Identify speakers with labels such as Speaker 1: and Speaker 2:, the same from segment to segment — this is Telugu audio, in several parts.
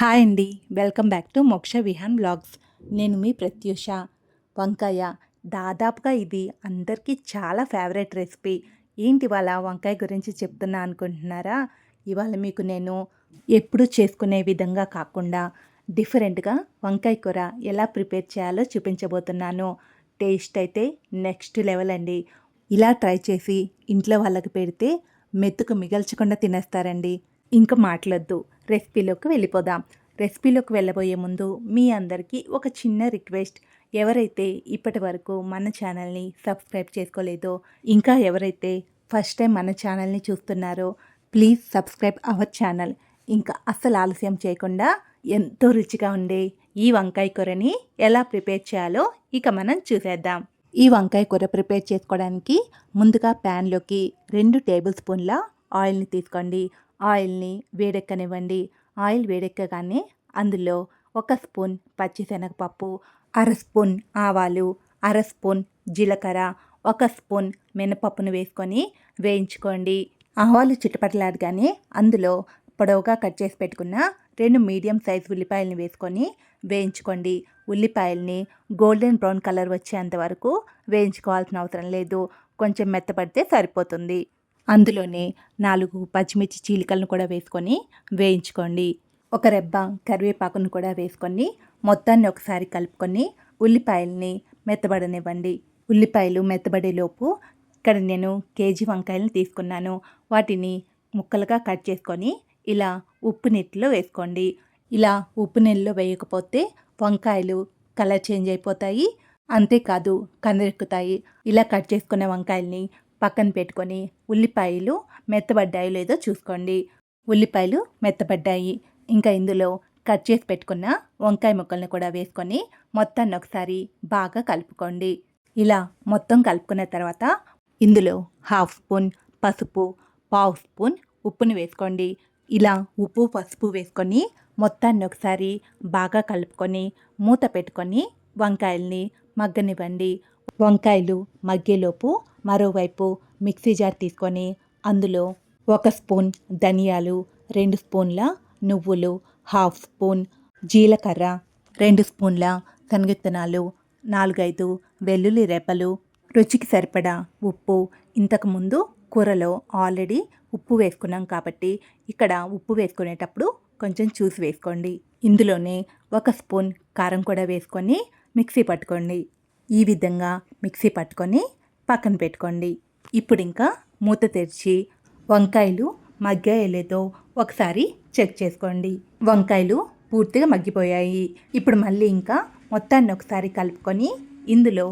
Speaker 1: హాయ్ అండి. వెల్కమ్ బ్యాక్ టు మోక్ష విహాన్ బ్లాగ్స్ నేను మీ ప్రత్యూష. వంకాయ. దాదాపుగా ఇది అందరికీ చాలా ఫేవరెట్ రెసిపీ ఏంటి ఇవాళ వంకాయ గురించి చెప్తున్నా అనుకుంటున్నారా? ఇవాళ మీకు నేను ఎప్పుడు చేసుకునే విధంగా కాకుండా డిఫరెంట్గా వంకాయ కూర ఎలా ప్రిపేర్ చేయాలో చూపించబోతున్నాను. టేస్ట్ అయితే నెక్స్ట్ లెవెల్ అండి. ఇలా ట్రై చేసి ఇంట్లో వాళ్ళకి పెడితే మెత్తుకు మిగల్చకుండా తినేస్తారండి. ఇంకా మాట్లాడద్దు. రెసిపీలోకి వెళ్ళిపోదాం. రెసిపీలోకి వెళ్ళబోయే ముందు మీ అందరికీ ఒక చిన్న రిక్వెస్ట్. ఎవరైతే ఇప్పటి వరకు మన ఛానల్ని సబ్స్క్రైబ్ చేసుకోలేదో ఇంకా ఎవరైతే ఫస్ట్ టైం మన ఛానల్ని చూస్తున్నారో ప్లీజ్ సబ్స్క్రైబ్ అవర్ ఛానల్. ఇంకా అస్సలు ఆలస్యం చేయకుండా ఎంతో రుచిగా ఉండే ఈ వంకాయ కూరని ఎలా ప్రిపేర్ చేయాలో ఇక మనం చూసేద్దాం. ఈ వంకాయ కూర ప్రిపేర్ చేసుకోవడానికి ముందుగా ప్యాన్లోకి రెండు టేబుల్ స్పూన్ల ఆయిల్ని తీసుకోండి. ఆయిల్ని వేడెక్కనివ్వండి. ఆయిల్ వేడెక్కగానే అందులో ఒక స్పూన్ పచ్చిశనగపప్పు అర స్పూన్ ఆవాలు అర స్పూన్ జీలకర్ర ఒక స్పూన్ మినపప్పును వేసుకొని వేయించుకోండి. ఆవాలు చిటపటలాడగానే అందులో పొడవుగా కట్ చేసి పెట్టుకున్న రెండు మీడియం సైజ్ ఉల్లిపాయలను వేసుకొని వేయించుకోండి. ఉల్లిపాయల్ని గోల్డెన్ బ్రౌన్ కలర్ వచ్చేంత వరకు వేయించుకోవాల్సిన అవసరం లేదు. కొంచెం మెత్తపడితే సరిపోతుంది. అందులోనే నాలుగు పచ్చిమిర్చి చీలికలను కూడా వేసుకొని వేయించుకోండి. ఒక రెబ్బ కరివేపాకును కూడా వేసుకొని మొత్తాన్ని ఒకసారి కలుపుకొని ఉల్లిపాయల్ని మెత్తబడనివ్వండి. ఉల్లిపాయలు మెత్తబడేలోపు ఇక్కడ నేను కేజీ వంకాయలను తీసుకున్నాను. వాటిని ముక్కలుగా కట్ చేసుకొని ఇలా ఉప్పు నీటిలో వేసుకోండి. ఇలా ఉప్పు నీళ్ళలో వేయకపోతే వంకాయలు కలర్ చేంజ్ అయిపోతాయి. అంతేకాదు కందరెక్కుతాయి. ఇలా కట్ చేసుకునే వంకాయల్ని పక్కన పెట్టుకొని ఉల్లిపాయలు మెత్తబడ్డాయో లేదో చూసుకోండి. ఉల్లిపాయలు మెత్తబడ్డాయి. ఇంకా ఇందులో కట్ చేసి పెట్టుకున్న వంకాయ ముక్కల్ని కూడా వేసుకొని మొత్తాన్ని ఒకసారి బాగా కలుపుకోండి. ఇలా మొత్తం కలుపుకున్న తర్వాత ఇందులో హాఫ్ స్పూన్ పసుపు పావు స్పూన్ ఉప్పుని వేసుకోండి. ఇలా ఉప్పు పసుపు వేసుకొని మొత్తాన్ని ఒకసారి బాగా కలుపుకొని మూత పెట్టుకొని వంకాయల్ని మగ్గనివ్వండి. వంకాయలు మగ్గేలోపు మరోవైపు మిక్సీ జార్ తీసుకొని అందులో ఒక స్పూన్ ధనియాలు రెండు స్పూన్ల నువ్వులు హాఫ్ స్పూన్ జీలకర్ర రెండు స్పూన్ల శనగిత్తనాలు నాలుగైదు వెల్లుల్లి రెప్పలు రుచికి సరిపడా ఉప్పు. ఇంతకుముందు కూరలో ఆల్రెడీ ఉప్పు వేసుకున్నాం కాబట్టి ఇక్కడ ఉప్పు వేసుకునేటప్పుడు కొంచెం చూసి వేసుకోండి. ఇందులోనే ఒక స్పూన్ కారం కూడా వేసుకొని మిక్సీ పట్టుకోండి. ఈ విధంగా మిక్సీ పట్టుకొని పక్కన పెట్టుకోండి. ఇప్పుడు ఇంకా మూత తెరిచి వంకాయలు మగ్గాయోలేదో ఒకసారి చెక్ చేసుకోండి. వంకాయలు పూర్తిగా మగ్గిపోయాయి. ఇప్పుడు మళ్ళీ ఇంకా మొత్తాన్ని ఒకసారి కలుపుకొని ఇందులో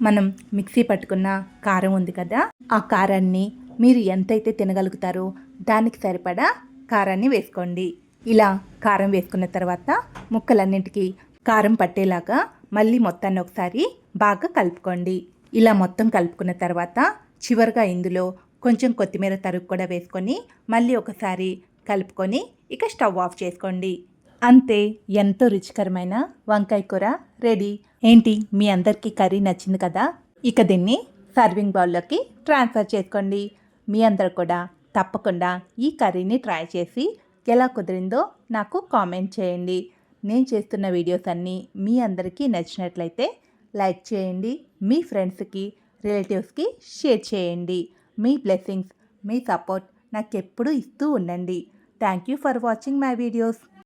Speaker 1: మనం మిక్సీ పట్టుకున్న కారం ఉంది కదా ఆ కారాన్ని మీరు ఎంతైతే తినగలుగుతారో దానికి సరిపడా కారాన్ని వేసుకోండి. ఇలా కారం వేసుకున్న తర్వాత ముక్కలన్నింటికి కారం పట్టేలాగా మళ్ళీ మొత్తాన్ని ఒకసారి బాగా కలుపుకోండి. ఇలా మొత్తం కలుపుకున్న తర్వాత చివరిగా ఇందులో కొంచెం కొత్తిమీర తరుగు కూడా వేసుకొని మళ్ళీ ఒకసారి కలుపుకొని ఇక స్టవ్ ఆఫ్ చేసుకోండి. అంతే ఎంతో రుచికరమైన వంకాయ కూర రెడీ. ఏంటి? మీ అందరికీ కర్రీ నచ్చింది కదా? ఇక దీన్ని సర్వింగ్ బౌల్లోకి ట్రాన్స్ఫర్ చేసుకోండి. మీ అందరు కూడా తప్పకుండా ఈ కర్రీని ట్రై చేసి ఎలా కుదిరిందో నాకు కామెంట్ చేయండి. నేను చేస్తున్న వీడియోస్ అన్నీ మీ అందరికీ నచ్చినట్లయితే లైక్ చేయండి మీ ఫ్రెండ్స్కి రిలేటివ్స్కి షేర్ చేయండి. మీ బ్లెస్సింగ్స్ మీ సపోర్ట్ నాకు ఎప్పుడూ ఇస్తూ ఉండండి. Thank you for watching my videos.